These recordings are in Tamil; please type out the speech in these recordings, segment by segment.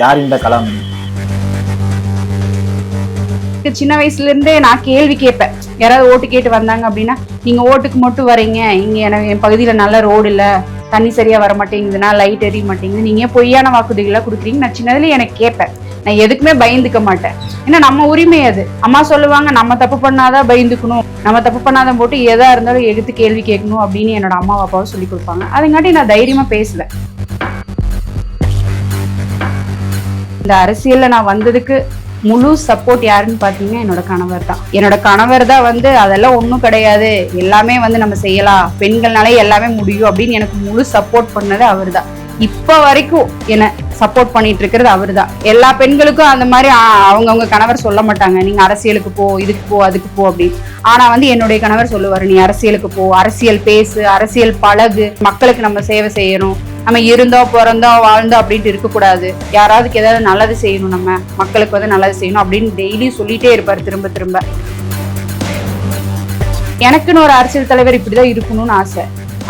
யார் இந்த கலாமணி எனக்கு சின்ன வயசுல இருந்தே நான் கேள்வி கேட்பேன். யாராவது ஓட்டு கேட்டு வந்தாங்க அப்படின்னா நீங்க ஓட்டுக்கு மட்டும் வரீங்க. இங்க எனக்கு என் பகுதியில நல்ல ரோடு இல்ல. தண்ணி சரியா வர மாட்டேங்குதுன்னா லைட் எரிய மாட்டேங்குது. நீங்க பொய்யான வாக்குறுதிகளை கொடுக்குறீங்க நான் சின்னதுல எனக்கு கேட்பேன். நான் எதுக்குமே பயந்துக்க மாட்டேன். ஏன்னா நம்ம உரிமை அது. அம்மா சொல்லுவாங்க நம்ம தப்பு பண்ணாதான் பயந்துக்கணும். நம்ம தப்பு பண்ணாதான் போட்டு எதா இருந்தாலும் எடுத்து கேள்வி கேட்கணும் அப்படின்னு என்னோட அம்மா அப்பாவும் சொல்லி கொடுப்பாங்க. அதுங்காட்டி நான் தைரியமா பேசுவேன். இந்த அரசியல்ல நான் வந்ததுக்கு முழு சப்போர்ட் யாருன்னு பார்த்தீங்கன்னா என்னோட கணவர் தான். என்னோட கணவர் தான் வந்து அதெல்லாம் ஒன்றும் கிடையாது. எல்லாமே வந்து நம்ம செய்யலாம். பெண்கள்னாலே எல்லாமே முடியும் அப்படின்னு எனக்கு முழு சப்போர்ட் பண்ணது அவர் தான். இப்போ வரைக்கும் என்னை சப்போர்ட் பண்ணிட்டு இருக்கிறது அவர் தான். எல்லா பெண்களுக்கும் அந்த மாதிரி அவங்கவுங்க கணவர் சொல்ல மாட்டாங்க. நீங்க அரசியலுக்கு போ இதுக்கு போ அதுக்கு போ அப்படின்னு. ஆனா வந்து என்னுடைய கணவர் சொல்லுவார் நீ அரசியலுக்கு போ. அரசியல் பேசு அரசியல் பழகு. மக்களுக்கு நம்ம சேவை செய்யணும். நம்ம இருந்தோம் பிறந்தோம் வாழ்ந்தோம் அப்படின்ட்டு இருக்கக்கூடாது. யாராவதுக்கு ஏதாவது நல்லது செய்யணும் நம்ம. மக்களுக்கு வந்து நல்லது செய்யணும் அப்படின்னு டெய்லி சொல்லிட்டே இருப்பார் திரும்ப திரும்ப. எனக்குன்னு ஒரு அரசியல் தலைவர் இப்படிதான் இருக்கணும்னு ஆசை.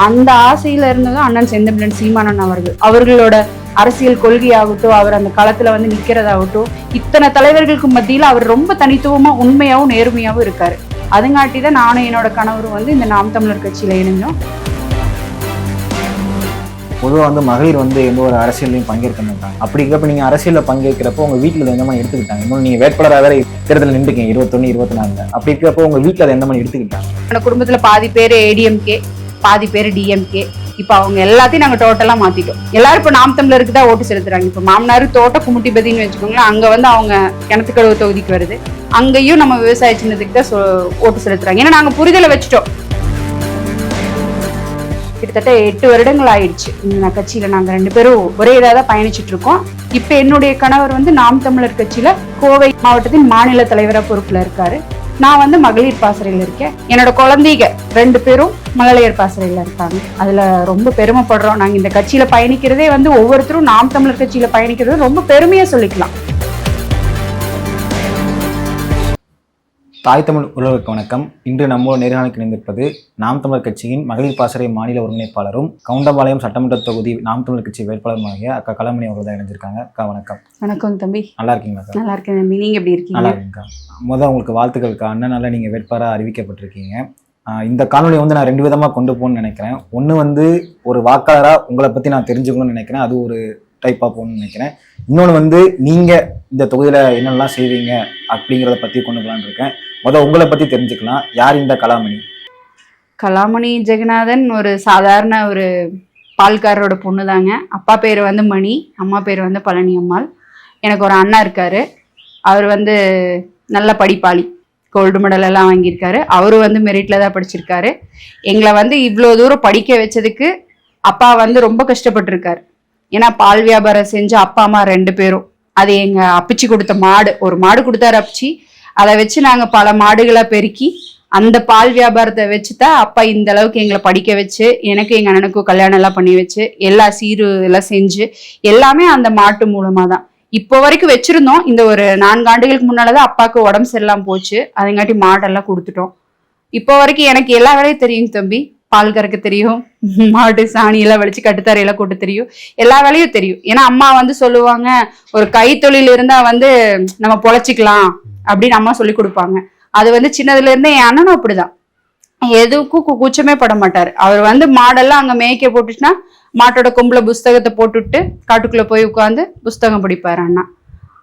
அந்த ஆசையில இருந்ததும் அண்ணன் செந்தமிழன் சீமானன் அவர்கள். அவர்களோட அரசியல் கொள்கையாகட்டும் அவர் அந்த களத்துல வந்து நிக்கிறதாகட்டும் இத்தனை தலைவர்களுக்கு மத்தியில் அவர் ரொம்ப தனித்துவமா உண்மையாவும் நேர்மையாகவும் இருக்காரு. அதுங்காட்டி தான் நானும் என்னோட கணவரும் வந்து இந்த நாம் தமிழர் கட்சியில இணைஞ்சோம். பொதுவாக வந்து மகளிர் வந்து எந்த ஒரு அரசியல்லையும் பங்கேற்க மாட்டாங்க. அப்படி இருக்கப்ப நீங்கள் அரசியலில் பங்கேற்கிறப்போ உங்கள் வீட்டில் எந்த மாதிரி எடுத்துக்கிட்டாங்க? இன்னும் நீங்கள் வேட்பாளராக வேற தேர்தலில் நின்றுக்கீங்க இருபத்தொன்று இருபத்தி நாலு அப்படி இருக்கிறப்போ உங்கள் வீட்டில் அதை எந்த மாதிரி எடுத்துக்கிட்டாங்க? என்னோட குடும்பத்துல பாதி பேர் ஏடிஎம்கே பாதி பேர் டிஎம்கே இப்போ அவங்க எல்லாத்தையும் நாங்க டோட்டலா மாற்றிட்டோம் எல்லாரும் இப்போ நாம் தமிழருக்கு தான் ஓட்டு செலுத்துறாங்க. இப்போ மாமனார் தோட்ட குமுட்டிபதினு வச்சுக்கோங்களேன் அங்கே வந்து அவங்க கிணத்துக்கடவு தொகுதிக்கு வருது. அங்கேயும் நம்ம விவசாய சின்னத்துக்கு தான் ஓட்டு செலுத்துறாங்க. ஏன்னா நாங்கள் புரிதலை வச்சுட்டோம். கிட்டத்தட்ட எட்டு வருடங்கள் ஆயிடுச்சு இந்த கட்சியில நாங்க ரெண்டு பேரும் ஒரே இதாக தான் பயணிச்சுட்டு இருக்கோம். இப்ப என்னுடைய கணவர் வந்து நாம் தமிழர் கட்சியில கோவை மாவட்டத்தின் மாநில தலைவரா பொறுப்புல இருக்காரு. நான் வந்து மகளிர் பாசறையில் இருக்கேன். என்னோட குழந்தைங்க ரெண்டு பேரும் மகளிர் பாசறையில் இருக்காங்க. அதுல ரொம்ப பெருமைப்படுறோம். நாங்க இந்த கட்சியில பயணிக்கிறதே வந்து ஒவ்வொருத்தரும் நாம் தமிழர் கட்சியில பயணிக்கிறது ரொம்ப பெருமையா சொல்லிக்கலாம். தாய் தமிழ் உறவுக்கு வணக்கம். இன்று நம்மோடு நேர்காணலுக்கு இணைந்திருப்பது நாம் தமிழர் கட்சியின் மகளிர் பாசறை மாநில ஒருங்கிணைப்பாளரும் கவுண்டம்பாளையம் சட்டமன்ற தொகுதி நாம் தமிழர் கட்சி வேட்பாளருமாகிய அக்கா கலாமணி அவர்கள் தான் இணைஞ்சிருக்காங்க. அக்கா வணக்கம். வணக்கம் தம்பி. நல்லா இருக்கீங்களா அக்கா? நல்லா இருக்கேன் தம்பி. நீங்க எப்படி நல்லா இருக்கீங்க இருக்குங்கக்கா முதல் உங்களுக்கு வாழ்த்துக்கள்க்கா. அண்ணனால நீங்கள் வேட்பாளராக அறிவிக்கப்பட்டிருக்கீங்க. இந்த காணொலியை வந்து நான் ரெண்டு விதமாக கொண்டு போகணும்னு நினைக்கிறேன். ஒன்று வந்து ஒரு வாக்காளராக உங்களை பற்றி நான் தெரிஞ்சுக்கணும்னு நினைக்கிறேன். அது ஒரு டைப்பாக போகணும்னு நினைக்கிறேன். இன்னொன்று வந்து நீங்கள் இந்த தொகுதியில் என்னெல்லாம் செய்வீங்க அப்படிங்கிறத பற்றி கொண்டு போகலான்னு இருக்கேன். முதல் உங்களை பற்றி தெரிஞ்சுக்கலாம். யார் இந்த கலாமணி? கலாமணி ஜெகநாதன் ஒரு சாதாரண ஒரு பால்காரரோட பொண்ணு தாங்க அப்பா பேர் வந்து மணி அம்மா பேர் வந்து பழனி அம்மாள். எனக்கு ஒரு அண்ணா இருக்காரு. அவர் வந்து நல்ல படிப்பாளி. கோல்டு மெடல் எல்லாம் வாங்கியிருக்காரு. அவரு வந்து மெரிட்ல தான் படிச்சிருக்காரு. எங்களை வந்து இவ்வளோ தூரம் படிக்க வச்சதுக்கு அப்பா வந்து ரொம்ப கஷ்டப்பட்டிருக்காரு. ஏன்னா பால் வியாபாரம் செஞ்ச அப்பா அம்மா ரெண்டு பேரும். அது எங்க அப்பிச்சி கொடுத்த மாடு ஒரு மாடு கொடுத்தாரு அப்பிச்சி. அதை வச்சு நாங்க பல மாடுகளை பெருக்கி அந்த பால் வியாபாரத்தை வச்சு தான் அப்பா இந்த அளவுக்கு எங்களை படிக்க வச்சு எனக்கு எங்க அண்ணனுக்கும் கல்யாணம் எல்லாம் பண்ணி வச்சு எல்லா சீரு எல்லாம் செஞ்சு எல்லாமே அந்த மாட்டு மூலமா தான் இப்போ வரைக்கும் வச்சிருந்தோம். இந்த ஒரு நான்கு ஆண்டுகளுக்கு முன்னாலதான் அப்பாவுக்கு உடம்பு சரியில்லாம போச்சு. அதுங்காட்டி மாடெல்லாம் கொடுத்துட்டோம். இப்போ வரைக்கும் எனக்கு எல்லா வேலையும் தெரியும் தம்பி. பால் கறக்க தெரியும் மாட்டு சாணி எல்லாம் வெளிச்சு கட்டுத்தரையெல்லாம் கூட்டு தெரியும். எல்லா வேலையும் தெரியும். ஏன்னா அம்மா வந்து சொல்லுவாங்க ஒரு கைத்தொழில் இருந்தா வந்து நம்ம பொழைச்சிக்கலாம் அப்படின்னு அம்மா சொல்லி கொடுப்பாங்க. அது வந்து சின்னதுல இருந்தே என் அண்ணனும் அப்படிதான். எதுக்கும் கு- கூச்சமே பட மாட்டாரு. அவர் வந்து மாடெல்லாம் அங்க மேய்க்க போட்டுச்சுன்னா மாட்டோட கொம்புல புஸ்தகத்தை போட்டுட்டு காட்டுக்குள்ள போய் உட்காந்து புஸ்தகம் படிப்பாரு அண்ணா.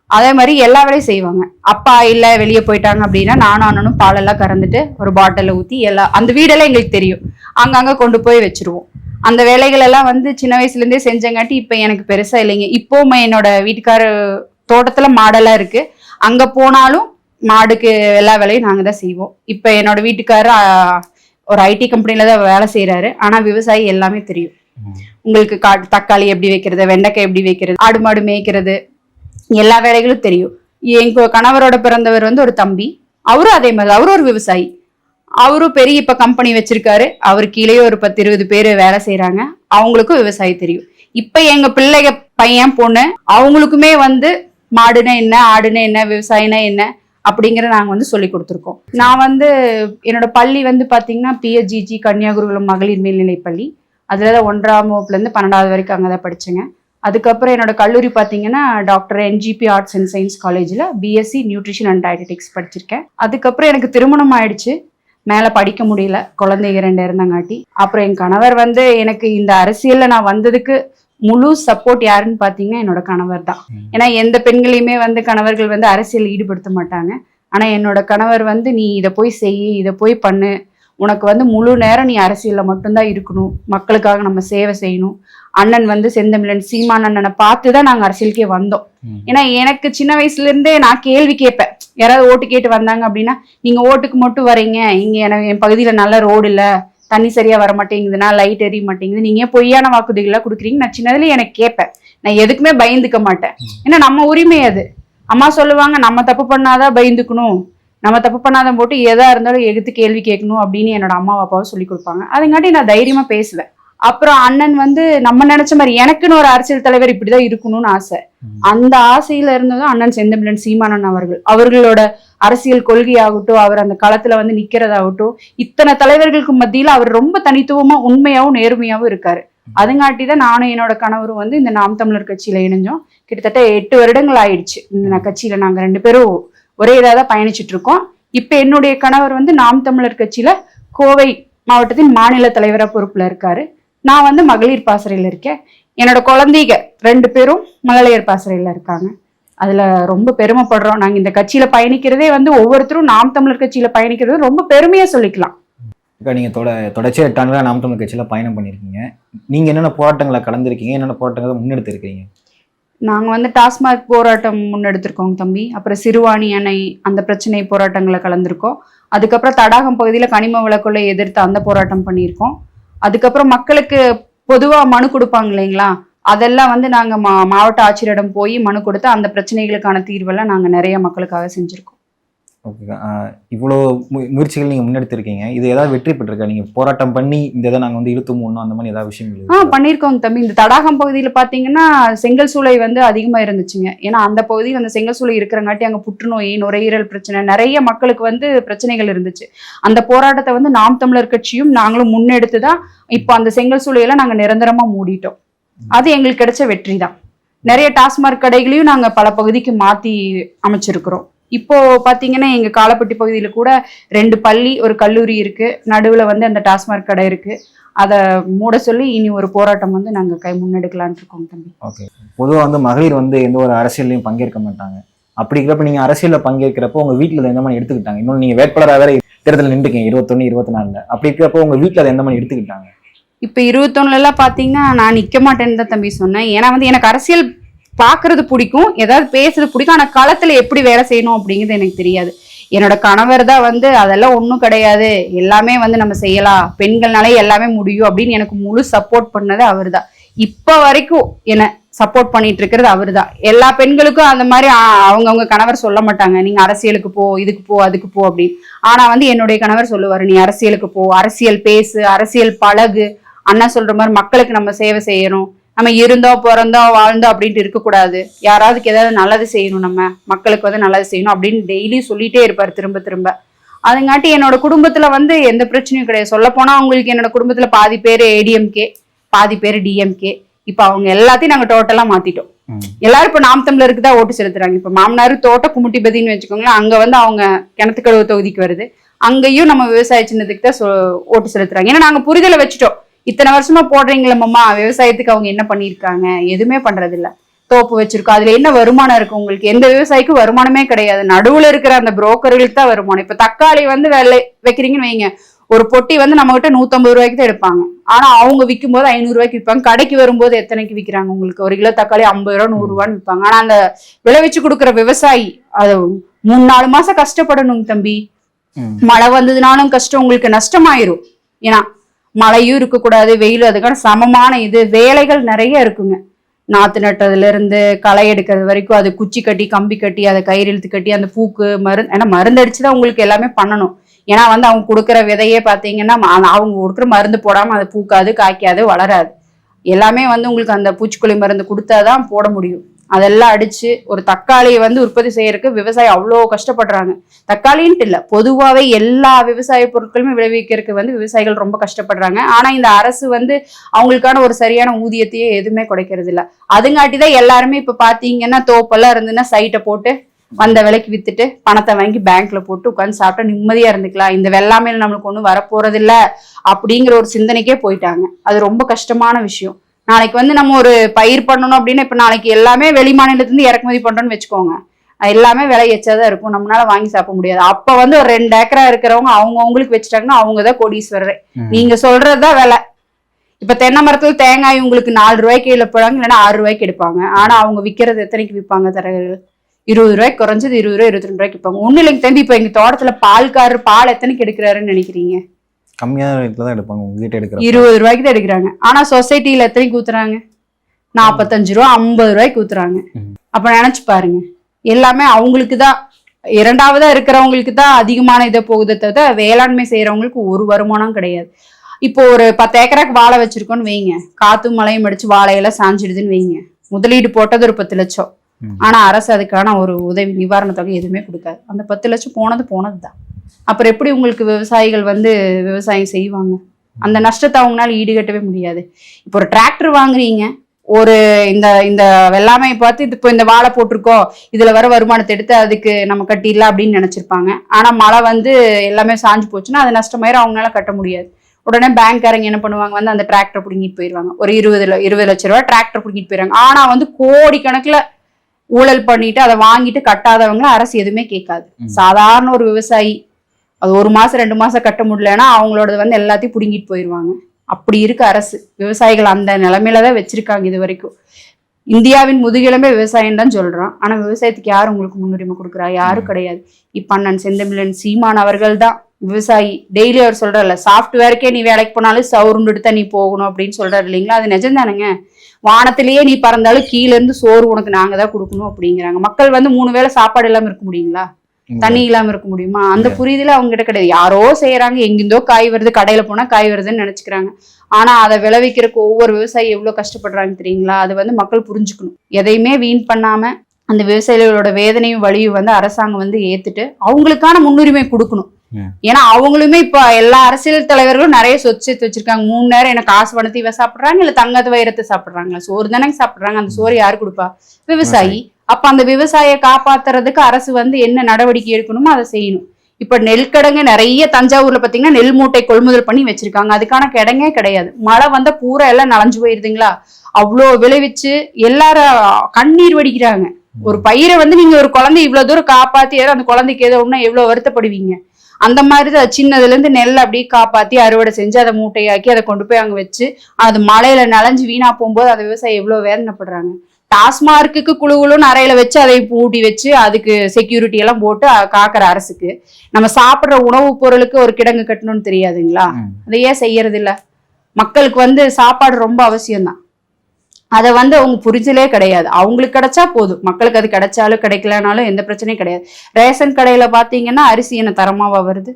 அதே மாதிரி எல்லா வேலையும் செய்வாங்க. அப்பா இல்ல வெளியே போயிட்டாங்க அப்படின்னா நானும் அண்ணனும் பாலெல்லாம் கறந்துட்டு ஒரு பாட்டில ஊத்தி எல்லா அந்த வீடெல்லாம் எங்களுக்கு தெரியும். அங்கங்க கொண்டு போய் வச்சிருவோம். அந்த வேலைகள் எல்லாம் வந்து சின்ன வயசுல இருந்தே செஞ்சங்காட்டி இப்ப எனக்கு பெருசா இல்லைங்க. இப்போவும் என்னோட வீட்டுக்கார தோட்டத்துல மாடெல்லாம் இருக்கு. அங்க போனாலும் மாடுக்கு எல்லா வேலையும் நாங்க தான் செய்வோம். இப்ப என்னோட வீட்டுக்காரர் ஒரு ஐடி கம்பெனில தான் வேலை செய்யறாரு ஆனா விவசாயி எல்லாமே தெரியும். உங்களுக்கு கா தக்காளி எப்படி வைக்கிறது வெண்டைக்காய் எப்படி வைக்கிறது ஆடு மாடு மேய்க்கிறது எல்லா வேலைகளும் தெரியும். எங்க கணவரோட பிறந்தவர் வந்து ஒரு தம்பி. அவரும் அதே மாதிரி அவரும் ஒரு விவசாயி. அவரும் பெரிய இப்ப கம்பெனி வச்சிருக்காரு. அவர் கீழே ஒரு பத்து இருபது பேர் வேலை செய்யறாங்க அவங்களுக்கும் விவசாயி தெரியும். இப்ப எங்க பிள்ளைங்க பையன் பொண்ணு அவங்களுக்குமே வந்து மாடுனா என்ன ஆடுனா என்ன விவசாயம்னா என்ன அப்படிங்கிற நாங்க வந்து சொல்லி கொடுத்துருக்கோம். நான் வந்து என்னோட பள்ளி வந்து பாத்தீங்கன்னா பிஎஸ்ஜிஜி கன்னியாகுருகுலம் மகளிர் மேல்நிலை பள்ளி. அதுல தான் ஒன்றாம் வகுப்புல இருந்து பன்னெண்டாவது வரைக்கும் அங்கதான் படிச்சேங்க. அதுக்கப்புறம் என்னோட கல்லூரி பார்த்தீங்கன்னா doctor NGP arts and science காலேஜில் பிஎஸ்சி நியூட்ரிஷன் அண்ட் டயட்டெட்டிக்ஸ் படிச்சிருக்கேன். அதுக்கப்புறம் எனக்கு திருமணம் ஆயிடுச்சு. மேலே படிக்க முடியல. குழந்தைங்க ரெண்டு இருந்தங்காட்டி. அப்புறம் என் கணவர் வந்து எனக்கு இந்த அரசியலில் நான் வந்ததுக்கு முழு சப்போர்ட் யாருன்னு பார்த்தீங்கன்னா என்னோட கணவர் தான். ஏன்னா எந்த பெண்களையுமே வந்து கணவர்கள் வந்து அரசியல் ஈடுபடுத்த மாட்டாங்க. ஆனால் என்னோட கணவர் வந்து நீ இதை போய் செய் இதை போய் பண்ணு. உனக்கு வந்து முழு நேரம் நீ அரசியலில் மட்டும்தான் இருக்கணும். மக்களுக்காக நம்ம சேவை செய்யணும். அண்ணன் வந்து செந்தமிழன் சீமான் அண்ணனை பார்த்து தான் நாங்கள் அரசியலுக்கே வந்தோம். ஏன்னா எனக்கு சின்ன வயசுல இருந்தே நான் கேள்வி கேட்பேன். யாராவது ஓட்டு கேட்டு வந்தாங்க அப்படின்னா நீங்க ஓட்டுக்கு மட்டும் வரீங்க. இங்க எனக்கு என் பகுதியில நல்ல ரோடு இல்ல. தண்ணி சரியா வர மாட்டேங்குதுன்னா லைட் எரிய மாட்டேங்குது. நீங்க பொய்யான வாக்குறுதிகளை கொடுக்குறீங்க நான் சின்னதுல எனக்கு கேட்பேன். நான் எதுக்குமே பயந்துக்க மாட்டேன். ஏன்னா நம்ம உரிமை அது. அம்மா சொல்லுவாங்க நம்ம தப்பு பண்ணாதான் பயந்துக்கணும். நம்ம தப்பு பண்ணாதான் போட்டு எதா இருந்தாலும் எடுத்து கேள்வி கேட்கணும் அப்படின்னு என்னோட அம்மா அப்பாவும் சொல்லி கொடுப்பாங்க. அதுங்காட்டி நான் தைரியமா பேசுவேன். அப்புறம் அண்ணன் வந்து நம்ம நினைச்ச மாதிரி எனக்குன்னு ஒரு அரசியல் தலைவர் இப்படிதான் இருக்கணும்னு ஆசை. அந்த ஆசையில இருந்ததும் அண்ணன் செந்தமிழன் சீமானன் அவர்கள். அவர்களோட அரசியல் கொள்கையாகட்டும் அவர் அந்த களத்துல வந்து நிக்கிறதாகட்டும் இத்தனை தலைவர்களுக்கு மத்தியில அவர் ரொம்ப தனித்துவமா உண்மையாவும் நேர்மையாவும் இருக்காரு. அதுங்காட்டி தான் நானும் என்னோட கணவரும் வந்து இந்த நாம் தமிழர் கட்சியில இணைஞ்சோம். கிட்டத்தட்ட எட்டு வருடங்கள் ஆயிடுச்சு. இந்த கட்சியில நாங்க ரெண்டு பேரும் ஒரே இதாக தான் பயணிச்சுட்டு இருக்கோம். இப்ப என்னுடைய கணவர் வந்து நாம் தமிழர் கட்சியில கோவை மாவட்டத்தின் மாநில தலைவரா பொறுப்புல இருக்காரு. நான் வந்து மகளிர் பாசறையில இருக்கேன். என்னோட குழந்தைங்க ரெண்டு பேரும் மகளிர் பாசறையில இருக்காங்க. அதுல ரொம்ப பெருமைப்படுறோம். நாங்க இந்த கட்சியில பயணிக்கிறதே வந்து ஒவ்வொருத்தரும் நாம் தமிழர் கட்சியில பயணிக்கிறது ரொம்ப பெருமையா சொல்லிக்கலாம். அக்கா நீங்க தொட தொடர்ச்சியாக எட்டு ஆண்டுகளா நாம் தமிழ் கட்சியில பயணம் பண்ணியிருக்கீங்க. நீங்க என்னென்ன போராட்டங்களை கலந்துருக்கீங்க? என்னென்ன போராட்டங்களை முன்னெடுத்து இருக்கீங்க நாங்க வந்து டாஸ்மாக் போராட்டம் முன்னெடுத்திருக்கோம் தம்பி. அப்புறம் சிறுவாணி அணை அந்த பிரச்சனை போராட்டங்களை கலந்திருக்கோம். அதுக்கப்புறம் தடாகம் பகுதியில் கனிம வளக்கொள்ளை எதிர்த்து அந்த போராட்டம் பண்ணியிருக்கோம். அதுக்கப்புறம் மக்களுக்கு பொதுவா மனு கொடுப்பாங்க இல்லைங்களா? அதெல்லாம் வந்து நாங்க மா மாவட்ட ஆட்சியரிடம் போய் மனு கொடுத்து அந்த பிரச்சனைகளுக்கான தீர்வெல்லாம் நாங்க நிறைய மக்களுக்காக செஞ்சிருக்கோம். ஆஹ் இவ்வளோ முயற்சிகள் நீங்க முன்னெடுத்திருக்கீங்க. இது ஏதாவது வெற்றி பெற்றிருக்கா? நீங்க போராட்டம் பண்ணி இந்த இதை நாங்க வந்து இழுத்து மூடணும் அந்த மாதிரி ஏதாவது விஷயங்கள் ஆ இருக்கா? பண்ணியிருக்கோங்க தம்பி. இந்த தடாகம் பகுதியில் பார்த்தீங்கன்னா செங்கல் சூளை வந்து அதிகமாக இருந்துச்சுங்க. ஏன்னா அந்த பகுதியில் அந்த செங்கல் சூளை இருக்கிறங்காட்டி அங்கே புற்றுநோய் நுரையீரல் பிரச்சனை நிறைய மக்களுக்கு வந்து பிரச்சனைகள் இருந்துச்சு. அந்த போராட்டத்தை வந்து நாம் தமிழர் கட்சியும் நாங்களும் முன்னெடுத்து தான் இப்போ அந்த செங்கல் சூளையெல்லாம் நாங்கள் நிரந்தரமாக மூடிட்டோம். அது எங்களுக்கு கிடைச்ச வெற்றி தான். நிறைய டாஸ்மாக் கடைகளையும் நாங்கள் பல பகுதிக்கு மாற்றி அமைச்சிருக்கிறோம். இப்போ பார்த்தீங்கன்னா எங்கள் காலப்பட்டி பகுதியில் கூட ரெண்டு பள்ளி ஒரு கல்லூரி இருக்கு. நடுவில் வந்து அந்த டாஸ்மாக் கடை இருக்கு. அதை மூட சொல்லி இனி ஒரு போராட்டம் வந்து நாங்கள் கை முன்னெடுக்கலாம்னு இருக்கோம் தம்பி. ஓகே. பொதுவா வந்து மகளிர் வந்து எந்த ஒரு அரசியல்லையும் பங்கேற்க மாட்டாங்க. அப்படி இருக்கிறப்ப நீங்க அரசியல்ல பங்கேற்கிறப்போ உங்க வீட்டுல எந்த மாதிரி எடுத்துக்கிட்டாங்க? இன்னொன்று நீங்க வேட்பாளராக வேற தேர்தல் நின்றுக்கீங்க இருபத்தொன்னு இருபத்தி நாலுல அப்படி இருக்கிறப்போ உங்க வீட்டுல அதை எந்த மாதிரி எடுத்துக்கிட்டாங்க? இப்போ இருபத்தொன்னுலாம் பார்த்தீங்கன்னா நான் நிற்க மாட்டேன்னு தான் தம்பி சொன்னேன். ஏன்னா வந்து எனக்கு அரசியல் பார்க்கறது பிடிக்கும் ஏதாவது பேசுறது பிடிக்கும் ஆனால் களத்தில் எப்படி வேலை செய்யணும் அப்படிங்கிறது எனக்கு தெரியாது. என்னோட கணவர் தான் வந்து அதெல்லாம் ஒன்றும் கிடையாது. எல்லாமே வந்து நம்ம செய்யலாம். பெண்கள்னாலே எல்லாமே முடியும் அப்படின்னு எனக்கு முழு சப்போர்ட் பண்ணது அவர் தான் இப்போ வரைக்கும் என்ன சப்போர்ட் பண்ணிட்டு இருக்கிறது அவர் தான் எல்லா பெண்களுக்கும் அந்த மாதிரி அவங்கவுங்க கணவர் சொல்ல மாட்டாங்க. நீங்க அரசியலுக்கு போ இதுக்கு போ அதுக்கு போ அப்படின்னு. ஆனா வந்து என்னுடைய கணவர் சொல்லுவாரு நீ அரசியலுக்கு போ அரசியல் பேசு அரசியல் பழகு. அண்ணா சொல்ற மாதிரி மக்களுக்கு நம்ம சேவை செய்யணும். நம்ம இருந்தோம் பிறந்தோம் வாழ்ந்தோம் அப்படின்ட்டு இருக்கக்கூடாது. யாராவதுக்கு ஏதாவது நல்லது செய்யணும் நம்ம. மக்களுக்கு வந்து நல்லது செய்யணும் அப்படின்னு டெய்லி சொல்லிட்டே இருப்பார் திரும்ப திரும்ப. அதுங்காட்டி என்னோட குடும்பத்துல வந்து எந்த பிரச்சனையும் கிடையாது. சொல்ல போனா அவங்களுக்கு என்னோட குடும்பத்துல பாதி பேர் ஏடிஎம்கே பாதி பேர் டிஎம்கே இப்ப அவங்க எல்லாத்தையும் நாங்க டோட்டலா மாத்திட்டோம். எல்லாரும் இப்ப நாம் தமிழருக்கு தான் ஓட்டு செலுத்துறாங்க. இப்ப மாமனார் தோட்ட குமுட்டிபதின்னு வச்சுக்கோங்களேன் அங்க வந்து அவங்க கிணத்துக்கடவு தொகுதிக்கு வருது. அங்கேயும் நம்ம விவசாய சின்னத்துக்கு தான் ஓட்டு செலுத்துறாங்க. ஏன்னா நாங்க புரிதலை வச்சுட்டோம். இத்தனை வருஷமா போடுறீங்களே மாமா விவசாயத்துக்கு அவங்க என்ன பண்ணியிருக்காங்க? எதுவுமே பண்றது இல்ல தோப்பு வச்சிருக்கோம். அதுல என்ன வருமானம் இருக்கு உங்களுக்கு? எந்த விவசாயிக்கும் வருமானமே கிடையாது. நடுவுல இருக்கிற அந்த புரோக்கர்களுக்கு தான் வருமானம். இப்ப தக்காளி வந்து வெள்ளை வைக்கிறீங்கன்னு வைங்க. ஒரு பொட்டி வந்து நம்ம கிட்ட நூத்தம்பது ரூபாய்க்கு தான் எடுப்பாங்க. ஆனா அவங்க விற்கும் போது ஐநூறு ரூபாய்க்கு விற்பாங்க. கடைக்கு வரும்போது எத்தனைக்கு விற்கிறாங்க உங்களுக்கு? ஒரு கிலோ தக்காளி ஐம்பது ரூபா நூறு ரூபான்னு விற்பாங்க. ஆனா அந்த விளைவிச்சு கொடுக்குற விவசாயி அது மூணு நாலு மாசம் கஷ்டப்படணும் தம்பி. மழை வந்ததுனாலும் கஷ்டம் உங்களுக்கு நஷ்டமாயிரும். ஏன்னா மழையும் இருக்கக்கூடாது வெயிலும் அதுக்கான சமமான இது வேலைகள் நிறைய இருக்குங்க. நாற்று நட்டதுலேருந்து களை எடுக்கிறது வரைக்கும் அது குச்சி கட்டி கம்பி கட்டி அதை கயிறு இழுத்து கட்டி அந்த பூக்கு மருந்து ஏன்னா மருந்து அடிச்சுதான் உங்களுக்கு எல்லாமே பண்ணணும். ஏன்னா வந்து அவங்க கொடுக்குற விதையே பார்த்தீங்கன்னா அவங்க கொடுக்குற மருந்து போடாமல் அது பூக்காது காய்க்காது வளராது. எல்லாமே வந்து உங்களுக்கு அந்த பூச்சிக்கொல்லி மருந்து கொடுத்தாதான் போட முடியும். அதெல்லாம் அடிச்சு ஒரு தக்காளியை வந்து உற்பத்தி செய்யறதுக்கு விவசாயி அவ்வளோ கஷ்டப்படுறாங்க. தக்காளின்ட்டு இல்ல பொதுவாகவே எல்லா விவசாய பொருட்களுமே விளைவிக்கிறதுக்கு வந்து விவசாயிகள் ரொம்ப கஷ்டப்படுறாங்க. ஆனால் இந்த அரசு வந்து அவங்களுக்கான ஒரு சரியான ஊதியத்தையே எதுவுமே குறைக்கிறது இல்லை. அதுங்காட்டி தான் எல்லாருமே இப்போ பார்த்தீங்கன்னா தோப்பெல்லாம் இருந்துன்னா சைட்டை போட்டு வந்த விலைக்கு வித்துட்டு பணத்தை வாங்கி பேங்க்ல போட்டு உட்காந்து சாப்பிட்டா நிம்மதியா இருந்துக்கலாம். இந்த வெள்ளாமையில நம்மளுக்கு ஒன்றும் வரப்போறது அப்படிங்கிற ஒரு சிந்தனைக்கே போயிட்டாங்க. அது ரொம்ப கஷ்டமான விஷயம். நாளைக்கு வந்து நம்ம ஒரு பயிர் பண்ணணும் அப்படின்னா இப்ப நாளைக்கு எல்லாமே வெளி மாநிலத்திலிருந்து இறக்குமதி பண்றோம்னு வச்சுக்கோங்க. எல்லாமே விலை எச்சாதான் இருக்கும். நம்மளால வாங்கி சாப்பிட முடியாது. அப்ப வந்து ஒரு ரெண்டு ஏக்கரா இருக்கிறவங்க அவங்க அவங்களுக்கு வச்சுட்டாங்கன்னா அவங்க தான் கோடீஸ்வரர். நீங்க சொல்றதுதான் விலை. இப்ப தென்னை மரத்துல தேங்காய் உங்களுக்கு நாலு ரூபாய்க்கு இழப்பாங்க இல்லைன்னா ஆறு ரூபாய்க்கு எடுப்பாங்க. ஆனா அவங்க விக்கிறது எத்தனைக்கு விற்பாங்க தரகர்கள்? இருபது ரூபாய்க்கு குறைஞ்சது இருபது ரூபாய் இருபத்தி ரெண்டு ரூபாய்க்கு விற்பாங்க. ஒண்ணு இல்லைங்க தம்பி இப்ப எங்க தோட்டத்துல பால்காரர் பால் எத்தனைக்கு எடுக்கிறாருன்னு நினைக்கிறீங்க? கம்மியான ரேட்ல தான் எடுப்பாங்க உங்ககிட்ட எடுக்கிற இருபது ரூபாய்க்கு தான் எடுக்கிறாங்க. ஆனா சொசைட்டில எத்தனைக்கு ஊத்துறாங்க? நாற்பத்தஞ்சு ரூபா ஐம்பது ரூபாய்க்கு ஊத்துறாங்க. அப்ப நினைச்சு பாருங்க. எல்லாமே அவங்களுக்கு தான் இரண்டாவதா இருக்கிறவங்களுக்கு தான் அதிகமான இதை போகுதே தவிர வேளாண்மை செய்யறவங்களுக்கு ஒரு வருமானம் கிடையாது. இப்போ ஒரு பத்து ஏக்கராக்கு வாழை வச்சிருக்கோம்னு வைங்க. காத்து மழையும் அடிச்சு வாழையெல்லாம் சாஞ்சிடுதுன்னு வைங்க. முதலீடு போட்டது ஒரு பத்து லட்சம். ஆனா அரசு அதுக்கான ஒரு உதவி நிவாரண தொகை எதுவுமே கொடுக்காது. அந்த பத்து லட்சம் போனது போனது தான் அப்புறம் எப்படி உங்களுக்கு விவசாயிகள் வந்து விவசாயம் செய்வாங்க? அந்த நஷ்டத்தை அவங்களால ஈடுகட்டவே முடியாது. இப்போ ஒரு டிராக்டர் வாங்குறீங்க ஒரு இந்த இந்த வெள்ளாமையை பார்த்து இது இப்போ இந்த வாழை போட்டிருக்கோம் இதுல வர வருமானத்தை எடுத்து அதுக்கு நம்ம கட்டிடலாம் அப்படின்னு நினைச்சிருப்பாங்க. ஆனா மழை வந்து எல்லாமே சாஞ்சு போச்சுன்னா அது நஷ்டமாயிரும் அவங்களால கட்ட முடியாது. உடனே பேங்க்காரங்க என்ன பண்ணுவாங்க வந்து அந்த டிராக்டர் பிடிங்கிட்டு போயிடுவாங்க ஒரு இருபது இருபது லட்ச ரூபா டிராக்டர் பிடிங்கிட்டு போயிடுவாங்க ஆனா வந்து கோடிக்கணக்குல ஊழல் பண்ணிட்டு அதை வாங்கிட்டு கட்டாதவங்கள அரசு எதுவுமே கேட்காது. சாதாரண ஒரு விவசாயி அது ஒரு மாசம் ரெண்டு மாசம் கட்ட முடியலன்னா அவங்களோட வந்து எல்லாத்தையும் பிடுங்கிட்டு போயிடுவாங்க அப்படி இருக்கு அரசு. விவசாயிகள் அந்த நிலைமையில தான் வச்சிருக்காங்க இது வரைக்கும். இந்தியாவின் முதுகெலும்பே விவசாயம் தான் சொல்றோம் ஆனா விவசாயத்துக்கு யார் உங்களுக்கு முன்னுரிமை கொடுக்குறா? யாரும் கிடையாது. இப்ப அண்ணன் செந்தமிழன் சீமான் அவர்கள் தான் விவசாயி. டெய்லி அவர் சொல்றாருல சாஃப்ட்வேருக்கே நீ வேலைக்கு போனாலும் சவுருண்டுட்டு தான் நீ போகணும் அப்படின்னு சொல்றாரு இல்லைங்களா? அது நிஜம் தானேங்க. வானத்திலேயே நீ பறந்தாலும் கீழ இருந்து சோறு உனக்கு நாங்க தான் கொடுக்கணும் அப்படிங்கிறாங்க. மக்கள் வந்து மூணு வேளை சாப்பாடு இல்லாம இருக்க முடியுங்களா? தண்ணி இல்லாம இருக்க முடியுமா? அந்த புரிதல அவங்க கிட்ட கிடையாது. யாரோ செய்யறாங்க எங்கிருந்தோ காய் வருது கடையில போனா காய் வருதுன்னு நினைச்சுக்கிறாங்க. ஆனா அதை விளைவிக்கிறதுக்கு ஒவ்வொரு விவசாயி எவ்வளவு கஷ்டப்படுறாங்க தெரியுங்களா? அது வந்து மக்கள் புரிஞ்சுக்கணும். எதையுமே வீண் பண்ணாம அந்த விவசாயிகளோட வேதனையும் வலியும் வந்து அரசாங்கம் வந்து ஏத்துட்டு அவங்களுக்கான முன்னுரிமை கொடுக்கணும். ஏன்னா அவங்களுமே இப்ப எல்லா அரசியல் தலைவர்களும் நிறைய சொத்து சேர்த்து வச்சிருக்காங்க. மூணு நேரம் என்ன காசு பணத்தை இவ சாப்பிடுறாங்க இல்ல தங்கத்து வைரத்தை சாப்பிடுறாங்க சோறு தானே சாப்பிடுறாங்க. அந்த சோறு யாரு கொடுப்பா? விவசாயி. அப்ப அந்த விவசாயியை காப்பாத்துறதுக்கு அரசு வந்து என்ன நடவடிக்கை எடுக்கணுமோ அதை செய்யணும். இப்ப நெல் கிடங்கு நிறைய தஞ்சாவூர்ல பாத்தீங்கன்னா நெல் மூட்டை கொள்முதல் பண்ணி வச்சிருக்காங்க. அதுக்கான கிடங்கே கிடையாது. மழை வந்தா பூரா எல்லாம் நனைஞ்சு போயிருதுங்களா? அவ்வளோ விளைவிச்சு எல்லாரும் கண்ணீர் வடிக்கிறாங்க. ஒரு பயிரை வந்து நீங்க ஒரு குழந்தை இவ்வளவு தூரம் காப்பாத்தி ஏதோ அந்த குழந்தைக்கு ஏதோ ஒண்ணு எவ்வளவு வருத்தப்படுவீங்க? அந்த மாதிரி தான் சின்னதுல இருந்து நெல் அப்படியே காப்பாத்தி அறுவடை செஞ்சு அதை மூட்டையாக்கி அதை கொண்டு போய் அங்க வச்சு அது மழையில நனைஞ்சு வீணா போகும்போது அந்த விவசாயி எவ்வளவு வேதனைப்படுறாங்க. டாஸ்மார்க்குக்கு குழு குழுன்னு அறையில வச்சு அதை பூட்டி வச்சு அதுக்கு செக்யூரிட்டி எல்லாம் போட்டு காக்கிற அரசுக்கு. நம்ம சாப்பிடுற உணவுப் பொருளுக்கு ஒரு கிடங்கு கட்டணும்னு தெரியாதுங்களா. அதை ஏன் செய்யறது இல்ல மக்களுக்கு வந்து சாப்பாடு ரொம்ப அவசியம்தான். அதை வந்து அவங்க புரிஞ்சலே கிடையாது. அவங்களுக்கு கிடைச்சா போதும். மக்களுக்கு அது கிடைச்சாலும் கிடைக்கலனாலும் எந்த பிரச்சனையும் கிடையாது. ரேஷன் கடையில பாத்தீங்கன்னா அரிசி என்ன தரமாவா வருது?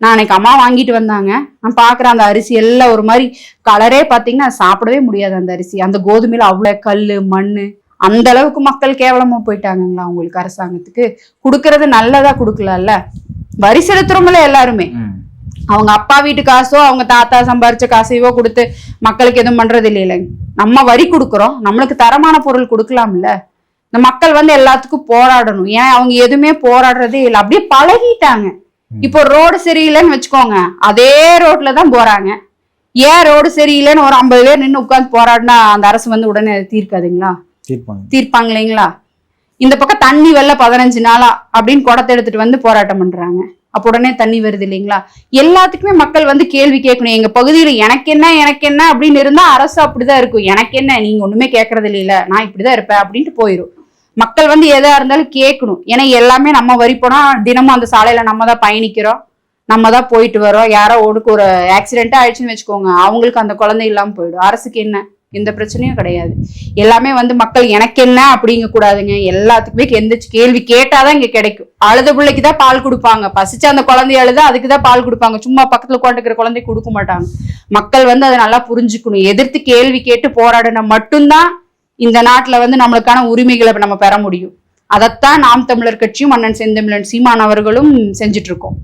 நான் அன்னைக்கு அம்மா வாங்கிட்டு வந்தாங்க. நான் பாக்குறேன் அந்த அரிசி எல்லாம் ஒரு மாதிரி கலரே பாத்தீங்கன்னா சாப்பிடவே முடியாது அந்த அரிசி. அந்த கோதுமையில அவ்வளவு கல்லு மண்ணு அந்த அளவுக்கு மக்கள் கேவலமா போயிட்டாங்கங்களா அவங்களுக்கு அரசாங்கத்துக்கு? கொடுக்கறது நல்லதா கொடுக்கலாம்ல? வரி செலுத்துறோம்ல எல்லாருமே. அவங்க அப்பா வீட்டு காசோ அவங்க தாத்தா சம்பாரிச்ச காசையோ கொடுத்து மக்களுக்கு எதுவும் பண்றது இல்லையில நம்ம வரி கொடுக்குறோம். நம்மளுக்கு தரமான பொருள் கொடுக்கலாம்ல. இந்த மக்கள் வந்து எல்லாத்துக்கும் போராடணும். ஏன்? அவங்க எதுவுமே போராடுறதே இல்லை. அப்படியே பழகிட்டாங்க. இப்போ ரோடு சரியில்லைன்னு வச்சுக்கோங்க. அதே ரோட்ல தான் போறாங்க. ஏன் ரோடு சரியில்லைன்னு ஒரு ஐம்பது பேர் நின்று உட்கார்ந்து போராடினா அந்த அரசு வந்து உடனே தீர்க்காதுங்களா? தீர்ப்பாங்க. இல்லைங்களா இந்த பக்கம் தண்ணி வரல பதினஞ்சு நாளா அப்படின்னு குடத்தை எடுத்துட்டு வந்து போராட்டம் பண்றாங்க. அப்ப உடனே தண்ணி வருது இல்லைங்களா? எல்லாத்துக்குமே மக்கள் வந்து கேள்வி கேட்கணும். எங்க பகுதியில எனக்கு என்ன எனக்கு என்ன அப்படின்னு இருந்தா அரசு அப்படிதான் இருக்கும். எனக்கு என்ன நீங்க ஒண்ணுமே கேட்கறது இல்லையில. நான் இப்படிதான் இருப்பேன் அப்படின்ட்டு போயிரும். மக்கள் வந்து எதா இருந்தாலும் கேட்கணும். ஏன்னா எல்லாமே நம்ம வரி போனா தினமும் அந்த சாலையில நம்ம தான் பயணிக்கிறோம். நம்ம தான் போயிட்டு வரோம். யாரோ ஒடுக்கு ஒரு ஆக்சிடென்ட்டா ஆயிடுச்சுன்னு வச்சுக்கோங்க. அவங்களுக்கு அந்த குழந்தை இல்லாம போயிடும். அரசுக்கு என்ன? எந்த பிரச்சனையும் கிடையாது. எல்லாமே வந்து மக்கள் எனக்கு என்ன அப்படிங்க கூடாதுங்க. எல்லாத்துக்குமே எந்த கேள்வி கேட்டாதான் இங்க கிடைக்கும். அழுத பிள்ளைக்கு தான் பால் கொடுப்பாங்க. பசிச்ச அந்த குழந்தை அழுதா அதுக்கு தான் பால் கொடுப்பாங்க. சும்மா பக்கத்துல உட்காந்துக்கிற குழந்தை கொடுக்க மாட்டாங்க. மக்கள் வந்து அதை நல்லா புரிஞ்சுக்கணும். எதிர்த்து கேள்வி கேட்டு போராடினா மட்டும்தான் இந்த நாட்டுல வந்து நம்மளுக்கான உரிமைகளை நம்ம பெற முடியும். அதைத்தான் நாம் தமிழர் கட்சியும் அண்ணன் செந்தமிழன் சீமான் அவர்களும் செஞ்சுட்டு இருக்கோம்.